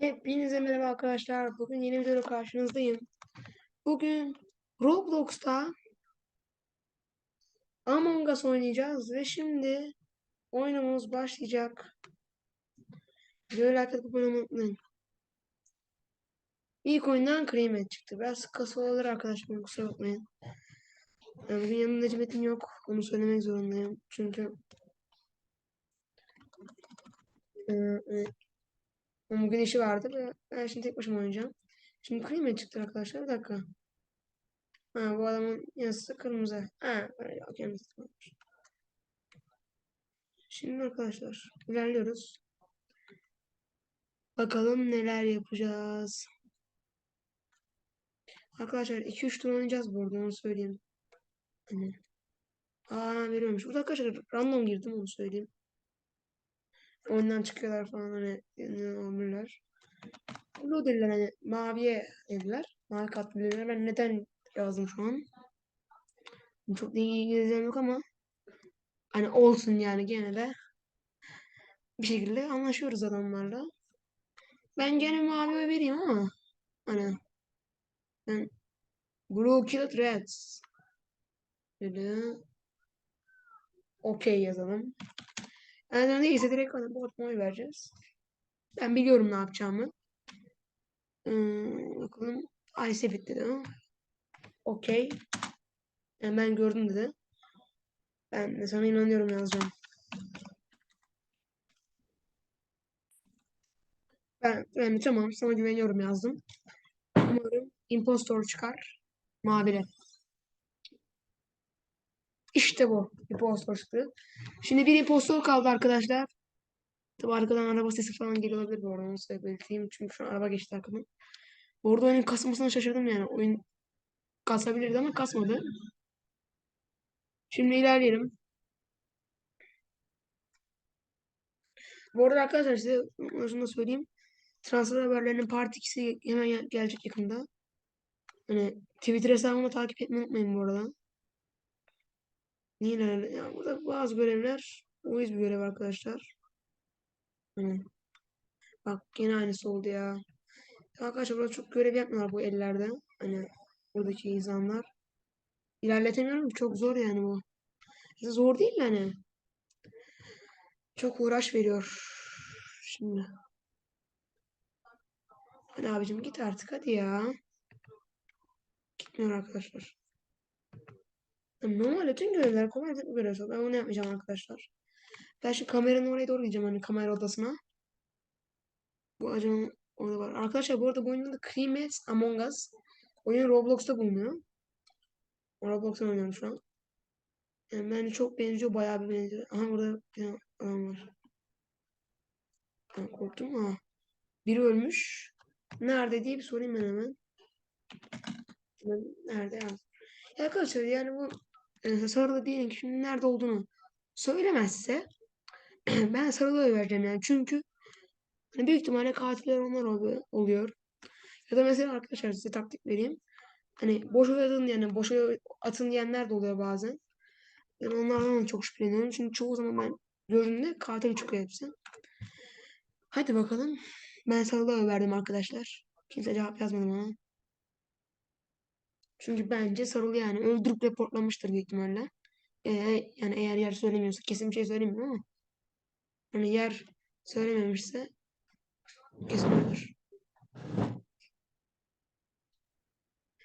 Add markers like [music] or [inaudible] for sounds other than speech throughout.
Hepinize merhaba arkadaşlar. Bugün yeni videoda karşınızdayım. Bugün Roblox'ta Among Us oynayacağız ve şimdi oyunumuz başlayacak. Videoyu like atıp abone unutmayın. İlk oyundan Cream'e çıktı. Biraz kasa olabilir arkadaşlar. Kusura bakmayın. Yani bugün yanımda Necmet'im yok. Onu söylemek zorundayım. Çünkü e, e, onun bugün işi vardı ve ben şimdi tek başıma oynayacağım. Şimdi Cream'e çıktı arkadaşlar. Bir dakika. Ha bu adamın yazısı kırmızı. Ha böyle okey. Şimdi arkadaşlar ilerliyoruz. Bakalım neler yapacağız. Arkadaşlar 2-3 tur oynayacağız bu arada onu söyleyeyim. Hani. Aa veriyormuş. Burada arkadaşlar random girdim onu söyleyeyim. Oyundan çıkıyorlar falan hani olurlar. Bu dediler hani maviye dediler. Mavi katlı dediler. Ben neden yazdım şu an? Çok da iyi İngilizcem yok ama hani olsun yani gene de bir şekilde anlaşıyoruz adamlarla. Ben gene mavi oy vereyim ama hani ben Blue Killed Reds dedi. Okey yazalım. Yani neyse direkt hani bot oy vereceğiz. Ben biliyorum ne yapacağımı. Hmm, bakalım. Ice bit dedi. Okey. Yani ben gördüm dedi. Ben de sana inanıyorum yazacağım. Ben, de tamam sana güveniyorum yazdım. Umarım impostor çıkar. Mavile. İşte bu. Impostor çıktı. Şimdi bir impostor kaldı arkadaşlar. Tabi arkadan araba sesi falan geliyor olabilir bu arada onu söyleyeyim. Çünkü şu an araba geçti arkadan. Bu arada oyunun kasmasına şaşırdım yani. Oyun kasabilirdi ama kasmadı. Şimdi ilerleyelim. Bu arada arkadaşlar size şunu da söyleyeyim. Transfer haberlerinin part 2'si hemen gelecek yakında. Hani Twitter hesabımı takip etmeyi unutmayın bu arada. Niye ilerle? Ya burada bazı görevler uyuz bir görev arkadaşlar. Hani bak yine aynısı oldu ya. Arkadaşlar burada çok görev yapmıyorlar bu ellerde. Hani buradaki insanlar. İlerletemiyorum. Çok zor yani bu. Zor değil yani. Çok uğraş veriyor. Şimdi. Hadi abicim git artık hadi ya. Gitmiyor arkadaşlar. Yani normal tüm görevler kolay bir görev. Ben onu yapmayacağım arkadaşlar. Ben şimdi kameranın oraya doğru gideceğim hani kamera odasına. Bu ajanın orada var. Arkadaşlar bu arada bu oyunda da Creamets Among Us. Oyun Roblox'ta bulunuyor. Roblox'ta oynuyorum şu an. Yani bence çok benziyor. Bayağı bir benziyor. Aha burada bir adam var. Ben korktum ha. Biri ölmüş. Nerede diye bir sorayım ben hemen. Nerede ya? Ya arkadaşlar yani bu e, sarılı diyelim ki şimdi nerede olduğunu söylemezse [clears throat] ben sarılıya vereceğim yani. Çünkü hani büyük ihtimalle katiller onlar oluyor. Ya da mesela arkadaşlar size taktik vereyim. Hani boş atın yani boş atın diyenler de oluyor bazen. Yani onlardan da çok şüpheleniyorum. Çünkü çoğu zaman ben gördüğümde katil çıkıyor hepsi. Hadi bakalım. Ben sarılığa verdim arkadaşlar. Kimse cevap yazmadı bana. Çünkü bence sarılı yani öldürüp reportlamıştır büyük ihtimalle. Ee, yani eğer yer söylemiyorsa kesin bir şey söylemiyor ama hani yer söylememişse kesin olur.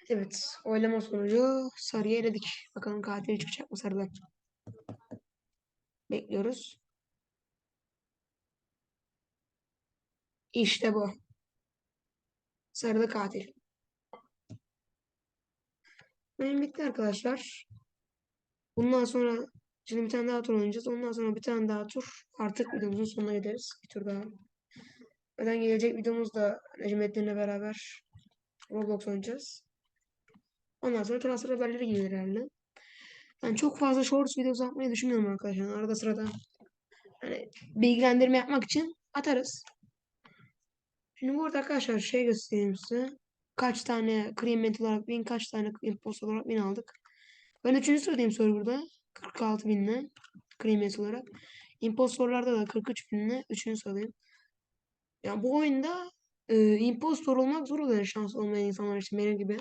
Evet. Oylama sonucu sarıya eledik. Bakalım katil çıkacak mı sarıdan. Bekliyoruz. İşte bu. Sarılı katil. Benim bitti arkadaşlar. Bundan sonra şimdi bir tane daha tur oynayacağız. Ondan sonra bir tane daha tur. Artık videomuzun sonuna gideriz. Bir tur daha. Neden gelecek videomuzda Necmettin'le beraber Roblox oynayacağız. Ondan sonra transfer haberleri gelir herhalde. Yani çok fazla shorts video atmayı düşünmüyorum arkadaşlar. Arada sırada hani bilgilendirme yapmak için atarız. Şimdi burada arkadaşlar şey göstereyim size. Kaç tane cream olarak bin, kaç tane impost olarak bin aldık. Ben üçüncü sıradayım burada. 46 binle cream olarak. Impostorlarda da 43 binle üçüncü sıradayım. Yani bu oyunda e, impostor olmak zor oluyor şans olmayan insanlar için benim gibi.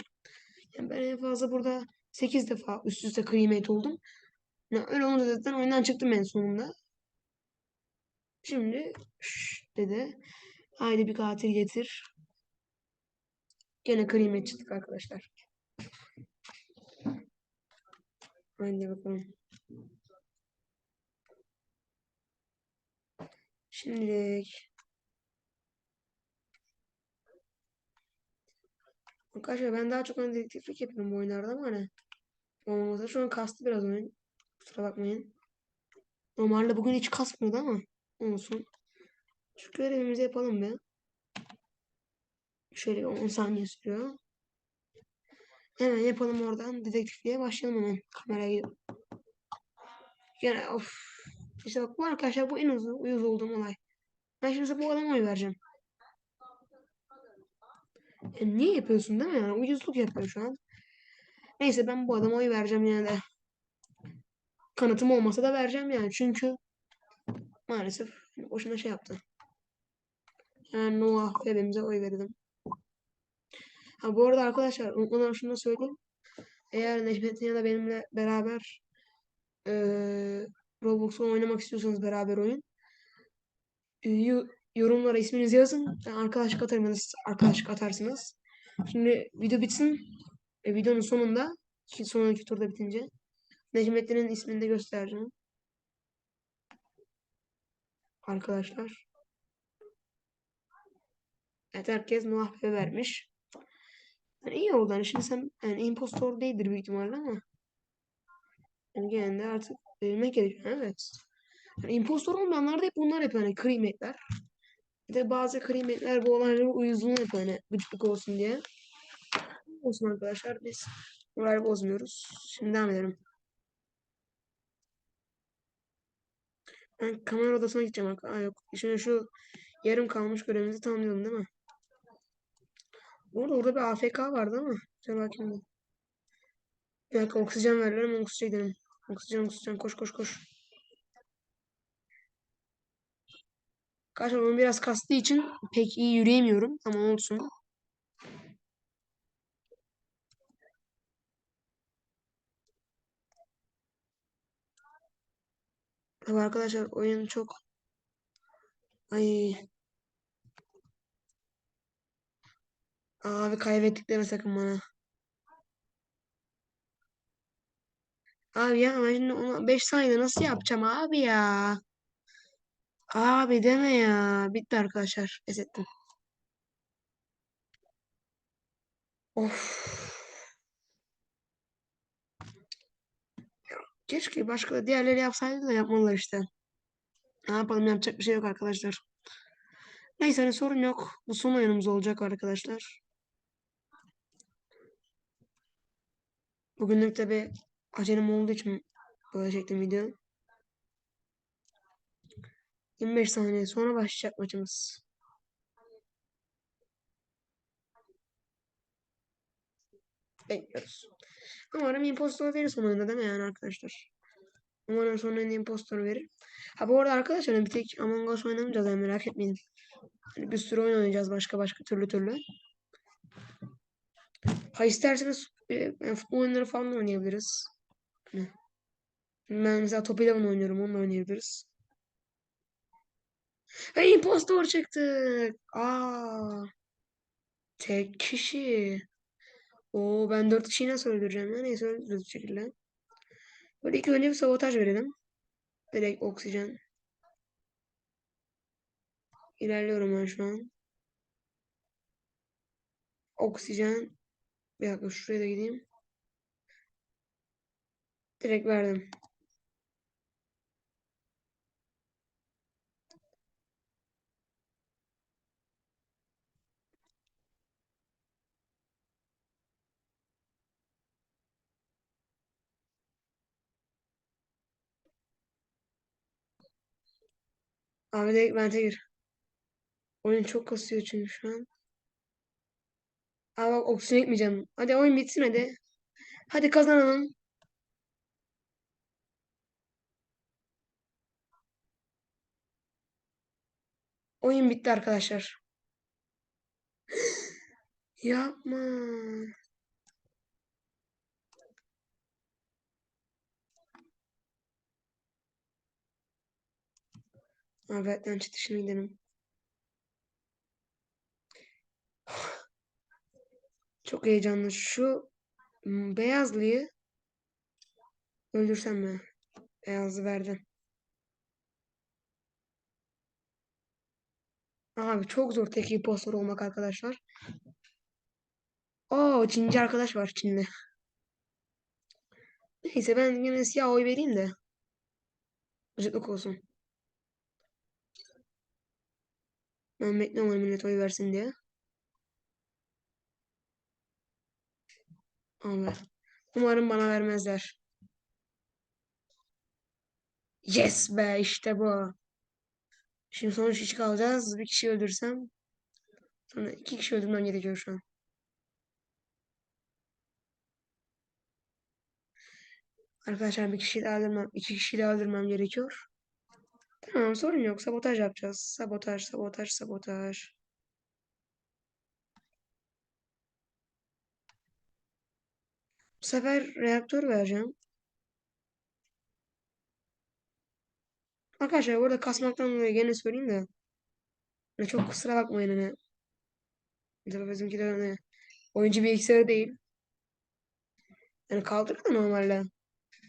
Yani ben en fazla burada 8 defa üst üste cremate oldum. Yani öyle olunca zaten oyundan çıktım en sonunda. Şimdi şş dedi. Haydi bir katil getir. Gene cremate çıktık arkadaşlar. Haydi bakalım. Şimdilik Arkadaşlar ben daha çok hani dedektiflik yapıyorum bu oyunlarda ama hani olmasa şu an kastı biraz oyun. Kusura bakmayın. Normalde bugün hiç kasmıyordu ama olsun. Şu görevimizi yapalım be. Şöyle bir 10 saniye sürüyor. Hemen yapalım oradan. Dedektifliğe başlayalım hemen. Kameraya gidip. Gene of. İşte bak bu arkadaşlar bu en uzun uyuz olduğum olay. Ben şimdi bu adama oy vereceğim. Ya niye yapıyorsun değil mi yani? Uyuzluk yapıyor şu an. Neyse ben bu adama oy vereceğim yine de. Kanıtım olmasa da vereceğim yani. Çünkü maalesef boşuna şey yaptı. Yani Noah Febemize oy verdim. Ha bu arada arkadaşlar unutmadan şunu da söyleyeyim. Eğer Necmettin ya da benimle beraber ee, Roblox'u oynamak istiyorsanız beraber oyun. E, yorumlara isminizi yazın. Arkadaşlık atarsanız arkadaşlık atarsınız. Şimdi video bitsin. E, videonun sonunda sonraki turda bitince Necmettin'in ismini de göstereceğim. Arkadaşlar. Evet herkes Noah vermiş. Yani iyi oldu. Yani şimdi sen yani impostor değildir büyük ihtimalle ama yani gene artık verilmek gerekiyor. Evet. Yani impostor olmayanlar da hep bunlar yapıyor. Yani crewmate'ler. Bir de bazı crewmate'ler bu olayları uyuzluğunu yapıyor. Hani gıcıklık olsun diye. Olsun arkadaşlar. Biz moral bozmuyoruz. Şimdi devam edelim. Ben kamera odasına gideceğim. Aa yok. Şimdi şu yarım kalmış görevimizi tamamlayalım değil mi? Orada orada bir AFK vardı ama. Dur bakayım. Bir dakika oksijen verdiler ama oksijen gidelim. Oksijen oksijen koş koş koş. Arkadaşlar onu biraz kastığı için pek iyi yürüyemiyorum ama olsun. Arkadaşlar oyun çok ay abi kaybettik deme sakın bana. Abi ya ben şimdi onu 5 saniyede nasıl yapacağım abi ya? Abi deme ya. Bitti arkadaşlar. Pes ettim. Of. Keşke başka diğerleri yapsaydı da yapmalılar işte. Ne yapalım yapacak bir şey yok arkadaşlar. Neyse hani sorun yok. Bu son oyunumuz olacak arkadaşlar. Bugünlük tabi acelem olduğu için böyle çektim video. 25 saniye sonra başlayacak maçımız. Bekliyoruz. Umarım impostor verir son oyunda değil mi yani arkadaşlar? Umarım son oyunda impostor verir. Ha bu arada arkadaşlar bir tek Among Us oynamayacağız yani merak etmeyin. Hani bir sürü oyun oynayacağız başka başka türlü türlü. Ha isterseniz yani futbol oyunları falan da oynayabiliriz. Ben mesela Top 11 oynuyorum onunla oynayabiliriz. Ve impostor çıktık. Aa. Tek kişi. Oo ben dört kişiyi nasıl öldüreceğim ya? Neyse öldürürüz bir şekilde. Böyle ilk önce bir sabotaj verelim. Direkt oksijen. İlerliyorum ben şu an. Oksijen. Bir dakika şuraya da gideyim. Direkt verdim. Abi direkt vente gir. Oyun çok kasıyor çünkü şu an. Abi bak oksijen etmeyeceğim. Hadi oyun bitsin hadi. Hadi kazanalım. Oyun bitti arkadaşlar. [gasps] Yapma. Arbetten çıktı şimdi gidelim. Çok heyecanlı. Şu m, beyazlıyı öldürsem mi? Beyazlı verdim. Abi çok zor tek impostor olmak arkadaşlar. Oo Çinci arkadaş var Çinli. Neyse ben yine siyah oy vereyim de. Gıcıklık olsun. Ben bekliyorum millet oy versin diye. Abi. Umarım bana vermezler. Yes be işte bu. Şimdi sonuç hiç kalacağız. Bir kişi öldürsem. Sonra iki kişi öldürmem gerekiyor şu an. Arkadaşlar bir kişi daha öldürmem. iki kişi daha öldürmem gerekiyor. Tamam sorun yok. Sabotaj yapacağız. Sabotaj, sabotaj, sabotaj. Bu sefer reaktör vereceğim. Arkadaşlar burada kasmaktan dolayı gene söyleyeyim de. Ne çok kusura bakmayın hani. Tabii bizimki de hani oyuncu bilgisayarı değil. Yani kaldırır da normalde.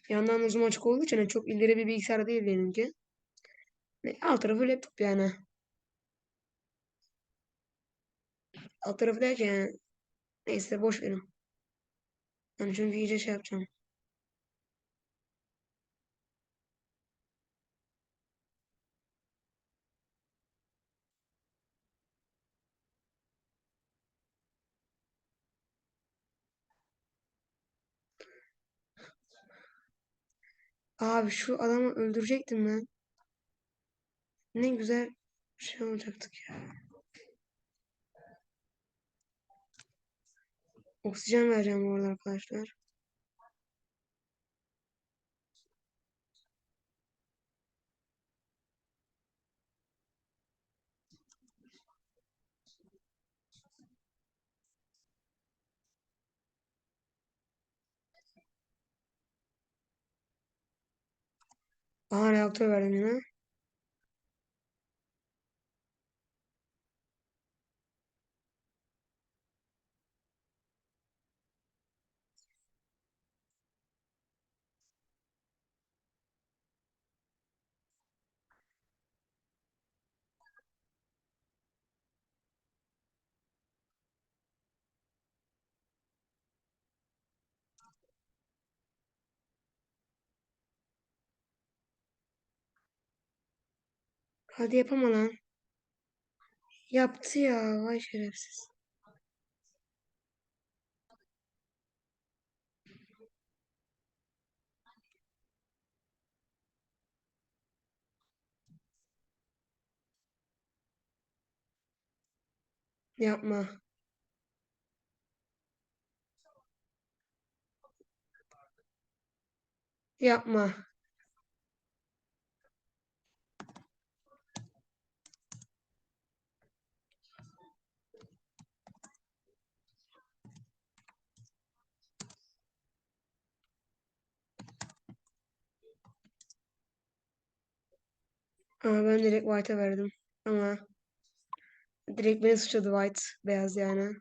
Yandan da zoom açık olduğu için hani çok ileri bir bilgisayar değil benimki. Ne, alt tarafı laptop yani. Alt tarafı derken yani. Neyse boş verin. Yani çünkü iyice şey yapacağım. Abi şu adamı öldürecektim ben. Ne güzel şey olacaktık ya. Oksijen vereceğim bu arada arkadaşlar. Aha reaktör verdim yine. Hadi yapama lan. Yaptı ya. Vay şerefsiz. Yapma. Yapma. Ama ben direkt White'a verdim. Ama direkt beni suçladı White. Beyaz yani.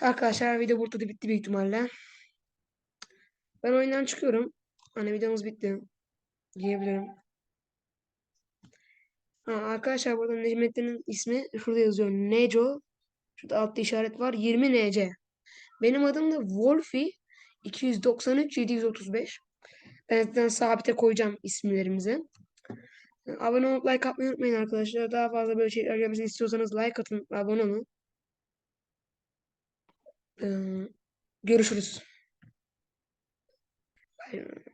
Arkadaşlar video burada da bitti büyük ihtimalle. Ben oyundan çıkıyorum. Hani videomuz bitti. Diyebilirim. Ha, arkadaşlar burada Necmettin'in ismi şurada yazıyor. Neco. Şurada altta işaret var. 20 NC. Benim adım da Wolfi 293 735. Ben zaten sabite koyacağım isimlerimizi. Abone olup like atmayı unutmayın arkadaşlar. Daha fazla böyle şeyler gelmesini istiyorsanız like atın abone olun. Ee, görüşürüz. Bye.